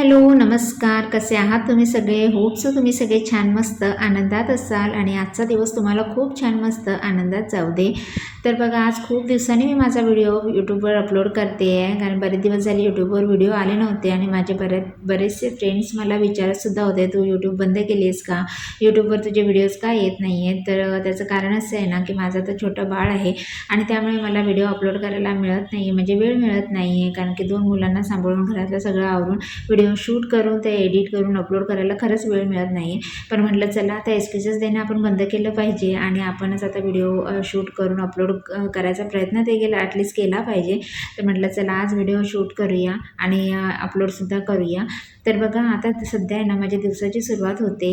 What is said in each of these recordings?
Hello नमस्कार. कसे आहात तुम्ही सगळे? होपसो तुम्ही सगळे छान मस्त आनंदात असाल आणि आजचा दिवस तुम्हाला खूप छान मस्त आनंदात जाऊ दे. तर बघा आज खूप दिवसांनी मी माझा व्हिडिओ यूट्यूबवर अपलोड करते आहे. कारण बरेच दिवस झाले यूट्यूबवर व्हिडिओ आले नव्हते आणि माझे बरेच बरेचसे फ्रेंड्स मला विचारतसुद्धा होते तू यूट्यूब बंद केली आहेस का यूट्यूबवर तुझे व्हिडिओज का येत नाही आहेत तर त्याचं कारण असं आहे ना की माझं तर छोटं बाळ आहे आणि त्यामुळे मला व्हिडिओ अपलोड करायला मिळत नाही म्हणजे वेळ मिळत नाही आहे कारण की दोन मुलांना सांभाळून घरातलं सगळं आवरून व्हिडिओ शूट करून ते एडिट करून अपलोड करायला खरंच वेळ मिळत नाही पण म्हटलं चला आता एक्सक्युजेस देणं आपण बंद केलं पाहिजे आणि आपणच आता व्हिडिओ शूट करून अपलोड करायचा प्रयत्न ते केला ॲटलिस्ट केला पाहिजे. तर म्हटलं चला आज व्हिडिओ शूट करूया आणि अपलोडसुद्धा करूया. तर बघा आता सध्या आहे ना माझ्या दिवसाची सुरुवात होते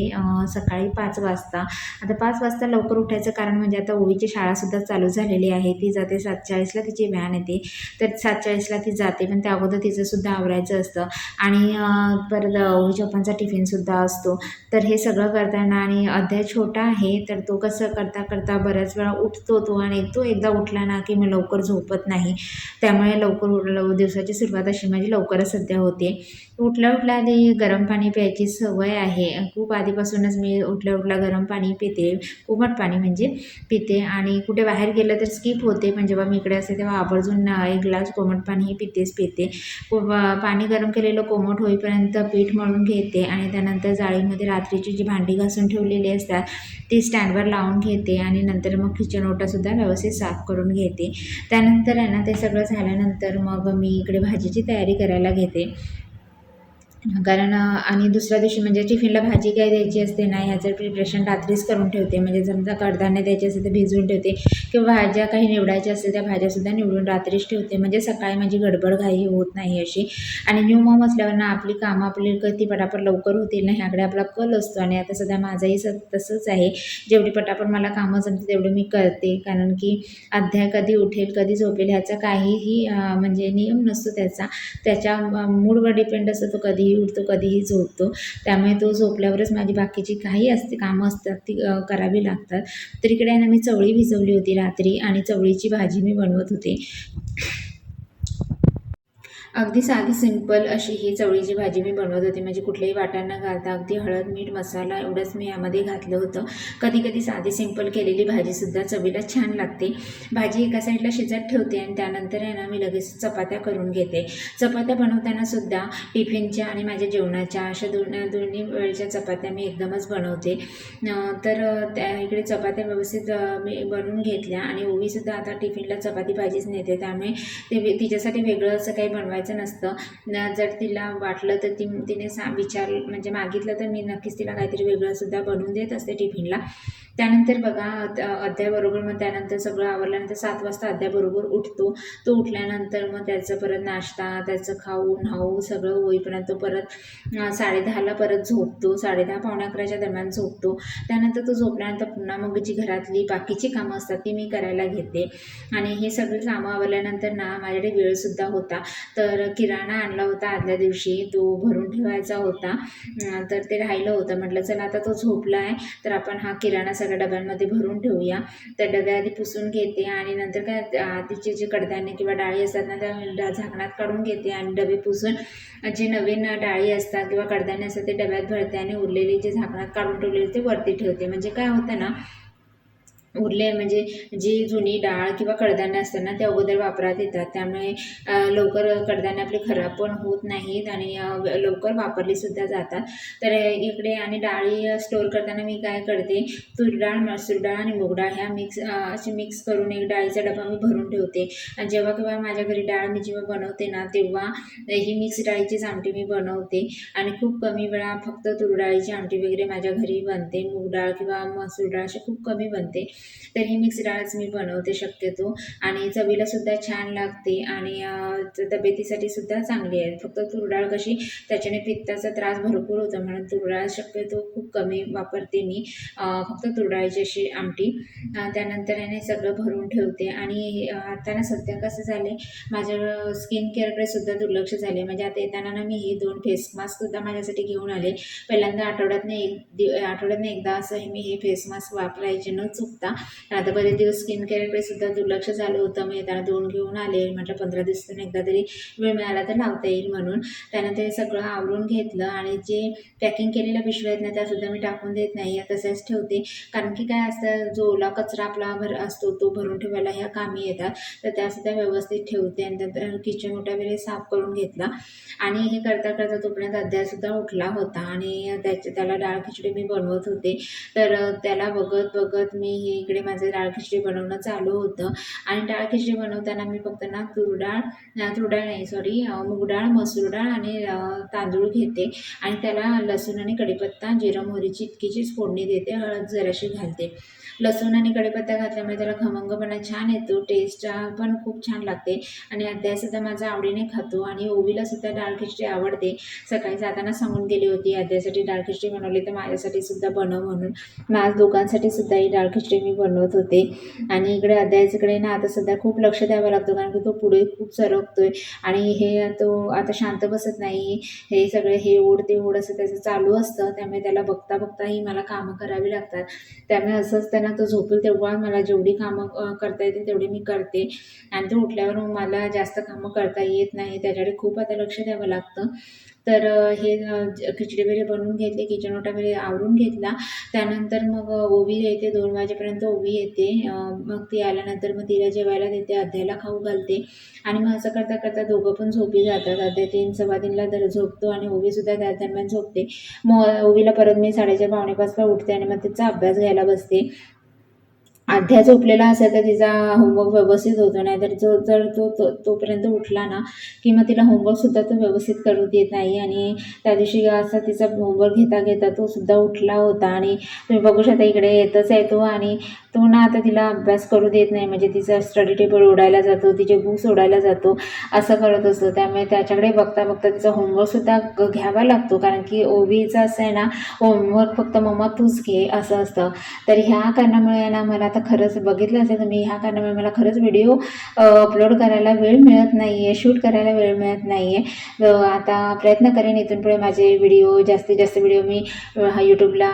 सकाळी पाच वाजता. आता पाच वाजता लवकर उठायचं कारण म्हणजे आता ओवीची शाळासुद्धा चालू झालेली आहे. ती जाते सात चाळीसला तिची व्हॅन येते. तर सात चाळीसला ती जाते पण त्या अगोदर तिचंसुद्धा आवरायचं असतं. आणि परत ओवीच्या टिफिनसुद्धा असतो. तर हे सगळं करताना आणि अध्याय छोटा आहे तर तो कसं करता करता बऱ्याच वेळा उठतो तो आणि तो एकदा उठला ना की मी लवकर झोपत नाही. त्यामुळे लवकर दिवसाची सुरुवात अशी माझी लवकरच सध्या होते. उठल्या उठल्या आधी गरम पाणी प्यायची सवय आहे. खूप आधीपासूनच मी उठल्या उठल्या गरम पाणी पिते कोमट पाणी म्हणजे पिते आणि कुठे बाहेर गेलं तर स्किप होते. म्हणजे पण जेव्हा मी इकडे असते तेव्हा आवर्जून एक ग्लास कोमट पाणीही पितेच पिते. पाणी गरम केलेलं कोमट होई होईपर्यंत पीठ मळून घेते आणि त्यानंतर जाळीमध्ये रात्रीची जी भांडी घासून ठेवलेली असतात ती स्टँडवर लावून घेते आणि नंतर मग किचन ओटासुद्धा व्यवस्थित साफ करून घेते. त्यानंतर आहे ना ते सगळं झाल्यानंतर मग मी इकडे भाजीची तयारी करायला घेते. कारण आणि दुसऱ्या दिवशी म्हणजे टिफिनला भाजी काय द्यायची असते ना ह्याचं प्रिपरेशन रात्रीच करून ठेवते. म्हणजे समजा कडधान्य द्यायचे असेल तर भिजवून ठेवते. किंवा भाज्या काही निवडायच्या असेल त्या भाज्यासुद्धा निवडून रात्रीच ठेवते. म्हणजे सकाळी माझी गडबड घाई होत नाही अशी. आणि न्यू मॉम असल्यावर ना आपली कामं आपली कधी पटापट लवकर होतील ना ह्याकडे आपला कल असतो. आणि आता सध्या माझाही स तसंच आहे. जेवढी पटापट मला कामं जमते तेवढी मी करते. कारण की अध्याय कधी उठेल कधी झोपेल ह्याचा काहीही म्हणजे नियम नसतो त्याचा. त्याच्या मूडवर डिपेंड असतो तो कधीही उठतो कधीही झोपतो. त्यामुळे तो झोपल्यावरच माझी बाकीची काही असते कामं असतात ती करावी लागतात. तर इकडे आहे ना मी चवळी भिजवली होती रात्री आणि चवळीची भाजी मी बनवत होते. अगदी साधी सिंपल अशी ही चवळीची भाजी मी बनवत होती. म्हणजे कुठल्याही वाटा न घालता अगदी हळद मीठ मसाला एवढंच मी यामध्ये घातलं होतं. कधी कधी साधी सिंपल केलेली भाजीसुद्धा चवीला छान लागते. भाजी एका साईडला शिजत ठेवते आणि त्यानंतर आहे ना मी लगेच चपात्या करून घेते. चपात्या बनवताना सुद्धा टिफिनच्या आणि माझ्या जेवणाच्या अशा दोन दोन्ही वेळच्या चपात्या मी एकदमच बनवते. तर त्या इकडे चपात्या व्यवस्थित मी बनवून घेतल्या आणि ओवीसुद्धा आता टिफिनला चपाती भाजीच नेते. त्यामुळे ते तिच्यासाठी वेगळं असं काही बनवायचं नसतं. जर तिला वाटलं तर ती तिने सा विचार म्हणजे मागितलं तर मी नक्कीच तिला काहीतरी वेगळंसुद्धा बनवून देत असते टिफिनला. त्यानंतर बघा अध्यायबरोबर मग त्यानंतर सगळं आवरल्यानंतर सात वाजता अध्यायबरोबर उठतो. तो उठल्यानंतर मग त्याचं परत नाश्ता त्याचं खाऊ न्हाऊ सगळं होईपर्यंत परत साडेदहाला परत झोपतो. साडेदहा पावणे अकराच्या दरम्यान झोपतो. त्यानंतर तो झोपल्यानंतर पुन्हा मग जी घरातली बाकीची कामं असतात ती मी करायला घेते. आणि हे सगळी कामं आवरल्यानंतर ना माझ्याकडे वेळसुद्धा होता. तर तर किराणा आणला होता आदल्या दिवशी. तो भरून ठेवायचा होता. तर ते राहिलं होतं. म्हटलं चला आता तो झोपला आहे. तर आपण हा किराणा सगळ्या डब्यांमध्ये भरून ठेवूया. त्या डबे आधी पुसून घेते आणि नंतर काय आधीचे जे कडधान्य किंवा डाळी असतात ना त्या झाकणात काढून घेते आणि डबे पुसून जे नवीन डाळी असतात किंवा कडधान्य असतात ते डब्यात भरते आणि उरलेले जे झाकणात काढून ठेवलेले ते वरती ठेवते. म्हणजे काय होतं ना उरले म्हणजे जी जुनी डाळ किंवा कडधान्य असतात ना ते अगोदर वापरात येतात. त्यामुळे लवकर कडधान्य आपले खराब पण होत नाहीत आणि लवकर वापरलीसुद्धा जातात. तर इकडे आणि डाळी स्टोअर करताना मी काय करते तूर डाळ मसूर डाळ आणि मूग डाळ ह्या मिक्स असे मिक्स करून एक डाळीचा डबा मी भरून ठेवते. आणि जेव्हा केव्हा माझ्या घरी डाळ मी जेव्हा बनवते ना तेव्हा ही मिक्स डाळीचीच आमटी मी बनवते. आणि खूप कमी वेळा फक्त तूर डाळीची आमटी वगैरे माझ्या घरी बनते. मूग डाळ किंवा मसूर डाळ अशी खूप कमी बनते. तर ही मिक्स डाळच मी बनवते शक्यतो. आणि चवीलासुद्धा छान लागते आणि तब्येतीसाठी सुद्धा चांगली आहे. फक्त तूर डाळ कशी त्याच्याने पित्ताचा त्रास भरपूर होतो म्हणून तूर डाळ शक्यतो खूप कमी वापरते मी. फक्त तूर डाळीची अशी आमटी. त्यानंतर याने सगळं भरून ठेवते. आणि आता ना सध्या कसं झाले माझ्या स्किन केअरकडे सुद्धा दुर्लक्ष झाले म्हणजे आता येताना ना मी हे दोन फेस मास्क सुद्धा माझ्यासाठी घेऊन आले. पहिल्यांदा आठवड्यातनं एक दि आठवड्यातनं एकदा असं मी हे फेस मास्क वापरायचे न चुकता होता. आता बरेच दिवस स्किन केअरकडे सुद्धा दुर्लक्ष झालं होतं. मी त्याला दोन घेऊन आले. म्हटलं पंधरा दिवसातून एकदा तरी वेळ मिळाला तर लावता येईल म्हणून. त्यानंतर हे सगळं आवरून घेतलं आणि जे पॅकिंग केलेल्या पिशव्या आहेत ना त्यासुद्धा मी टाकून देत नाही. तसेच ठेवते. कारण की काय असतं जो ओला कचरा आपला भर असतो तो भरून ठेवायला ह्या कामी येतात. तर त्यासुद्धा व्यवस्थित ठेवते. आणि नंतर किचन मोठ्या वगैरे साफ करून घेतला. आणि हे करता करता तोपर्यंत अध्यायसुद्धा उठला होता. आणि त्याच्या त्याला डाळ खिचडी मी बनवत होते. तर त्याला बघत बघत मी हे इकडे माझं डाळ खिचडी बनवणं चालू होतं. आणि डाळ खिचडी बनवताना मी फक्त ना तूर डाळ तूर डाळ नाही सॉरी मूग डाळ मसूर डाळ आणि तांदूळ घेते. आणि त्याला लसूण आणि कढीपत्ता जिरं मोहरीची इतकीचीच फोडणी देते हळद जराशी घालते. लसूण आणि कढीपत्ता घातल्यामुळे त्याला खमंगपणा छान येतो टेस्ट पण खूप छान लागते. आणि अध्यासुद्धा माझा आवडीने खातो आणि ओवीला सुद्धा डाळ खिचडी आवडते. सकाळी जाताना सांगून गेली होती अध्यासाठी डाळ खिचडी बनवली तर माझ्यासाठी सुद्धा बनव म्हणून. माझ्या दोघांसाठी सुद्धा ही डाळ खिचडी मी बनवत होते. आणि इकडे अध्यायाच्याकडे ना आता सध्या खूप लक्ष द्यावं लागतं कारण की तो पुढे खूप सरकतोय. आणि हे तो आता शांत बसत नाही. हे सगळे हे ओढ ते ओढ असं त्याचं चालू असतं. त्यामुळे त्याला बघता बघताही मला कामं करावी लागतात. त्यामुळे असंच त्यांना तो झोपेल तेव्हा मला जेवढी कामं करता येतील तेवढी मी करते. आणि ते उठल्यावर मला जास्त कामं करता येत नाही. त्याच्याकडे खूप आता लक्ष द्यावं लागतं. तर हे खिचडी वगैरे बनवून घेतले किचन ओटा वगैरे आवरून घेतला. त्यानंतर मग ओवी येते दोन वाजेपर्यंत ओवी येते. मग ती आल्यानंतर मग तिला जेवायला देते अध्यायला खाऊ घालते. आणि मग असं करता करता दोघं पण झोपी जातात. अध्या तीन सव्वा तीनला दर झोपतो आणि ओवीसुद्धा त्या दरम्यान झोपते. मग ओवीला परत मी साडेचार पावणे पाचला उठते आणि मग तिचा अभ्यास घ्यायला बसते. आध्या झोपलेला असेल तर तिचा होमवर्क व्यवस्थित होतो नाही तर जो जर तो तो तोपर्यंत उठला ना की मग तिला होमवर्कसुद्धा तो व्यवस्थित करू देत नाही. आणि त्या दिवशी असा तिचा होमवर्क घेता घेता तो सुद्धा उठला होता. आणि तुम्ही बघू शकता इकडे येतच आहे तो आणि तो ना आता तिला अभ्यास करू देत नाही. म्हणजे तिचा स्टडी टेबल उडायला जातो तिचे बुक्स उडायला जातो असं करत असतो. त्यामुळे त्याच्याकडे बघता बघता तिचा होमवर्कसुद्धा घ्यावा लागतो. कारण की ओबीचा असं आहे ना होमवर्क फक्त मम्मा तूच घे असं असतं. तर ह्या कारणामुळे ना मला आता खरंच बघितलं असेल तुम्ही ह्या कारणामुळे मला खरंच व्हिडिओ अपलोड करायला वेळ मिळत नाही आहे शूट करायला वेळ मिळत नाही आहे आता प्रयत्न करेन इथून पुढे माझे व्हिडिओ जास्तीत जास्त व्हिडिओ मी हा यूट्यूबला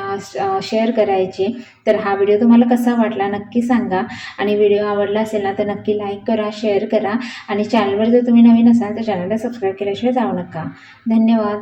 शेअर करायचे. तर हा व्हिडिओ तुम्हाला कसा वाटला नक्की सांगा. आणि व्हिडिओ आवडला असेल ना तर नक्की लाईक करा शेअर करा. आणि चॅनलवर जर तुम्ही नवीन असाल तर चॅनलला सबस्क्राईब केल्याशिवाय जाऊ नका. धन्यवाद.